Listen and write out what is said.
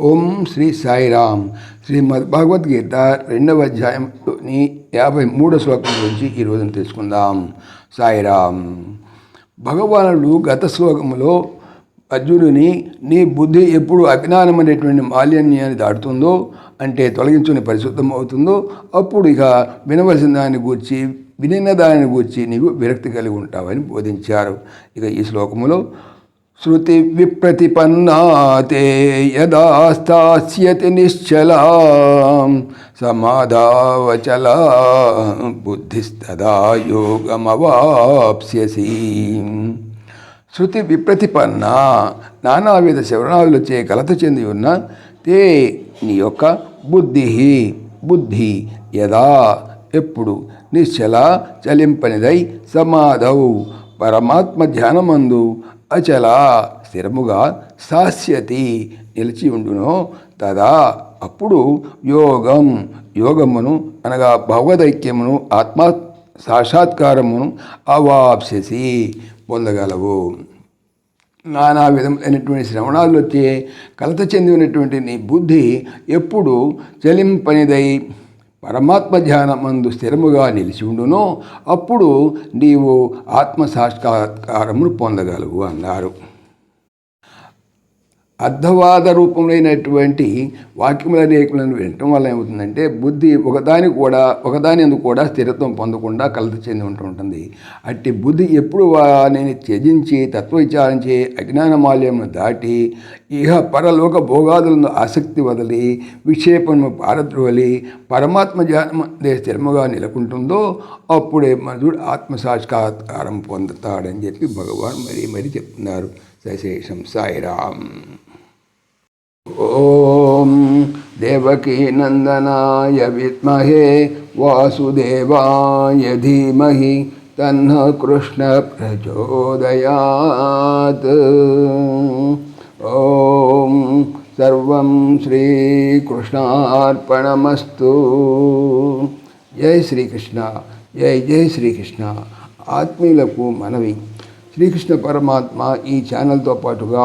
ఓం శ్రీ సాయిరామ్. శ్రీమద్ భగవద్గీత రెండవ అధ్యాయంలోని యాభై మూడో శ్లోకం గురించి ఈ రోజున తెలుసుకుందాం. సాయిరామ్. భగవానుడు గత శ్లోకములో అర్జునుని నీ బుద్ధి ఎప్పుడు అజ్ఞానం అనేటువంటి మాలిన్యాన్ని దాటుతుందో అంటే తొలగించుకుని పరిశుద్ధం అవుతుందో అప్పుడు ఇక వినవలసిన దాన్ని గూర్చి వినిన దానిని గూర్చి నీవు విరక్తి కలిగి ఉంటావని బోధించారు. ఇక ఈ శ్లోకములో శృతి విప్రతిపన్నాతే యదా స్థాస్యతి నిశ్చలా సమాధావచలా బుద్ధిస్తదా యోగమవాప్స్యసి శృతి విప్రతిపన్న నానావిధ శవరణాలుచే కలత చెంది ఉన్న తే నీ యొక్క బుద్ధి బుద్ధి యదా ఎప్పుడు నిశ్చల చలింపనిదై సమాధవు పరమాత్మ ధ్యానమందు అచల స్థిరముగా సాస్యతి నిలిచి ఉండునో. తదా అప్పుడు యోగం యోగమును అనగా భగవదైక్యమును ఆత్మ సాక్షాత్కారమును అవాప్ససి పొందగలవు. నానా విధమైనటువంటి శ్రవణాలు వచ్చే కలత చెంది ఉన్నటువంటి నీ బుద్ధి ఎప్పుడు చలింపనిదై పరమాత్మ ధ్యానమందు స్థిరముగా నిలిచి ఉండునో అప్పుడు నీవు ఆత్మ సాక్షాత్కారమును పొందగలవు అన్నారు. అర్ధవాద రూపంలోనటువంటి వాక్యముల రేఖలను వినటం వల్ల ఏమవుతుందంటే బుద్ధి ఒకదాని కూడా ఒకదాని ఎందుకు కూడా స్థిరత్వం పొందకుండా కలత చెంది ఉంటుంటుంది అట్టి బుద్ధి ఎప్పుడు నేను త్యజించి తత్వవిచారించి అజ్ఞాన మాల్యమును దాటి ఇహ పరలోక భోగాదులను ఆసక్తి వదిలి విక్షేపము పారద్రోలి పరమాత్మ జ్ఞానం స్థిరముగా నెలకొంటుందో అప్పుడే మనుడు ఆత్మసాక్షాత్కారం పొందుతాడని చెప్పి భగవాన్ మరీ మరీ చెప్తున్నారు. సశేషం సాయిరామ్. ఓం దేవకీ నందనాయ విద్మహే వాసుదేవాయ ధీమహి తన్న కృష్ణ ప్రచోదయాత్ ఓం సర్వం శ్రీకృష్ణార్పణమస్తు జై శ్రీకృష్ణ జై జై శ్రీకృష్ణ ఆత్మీయులకు మనవి శ్రీకృష్ణ పరమాత్మ ఈ ఛానల్తో పాటుగా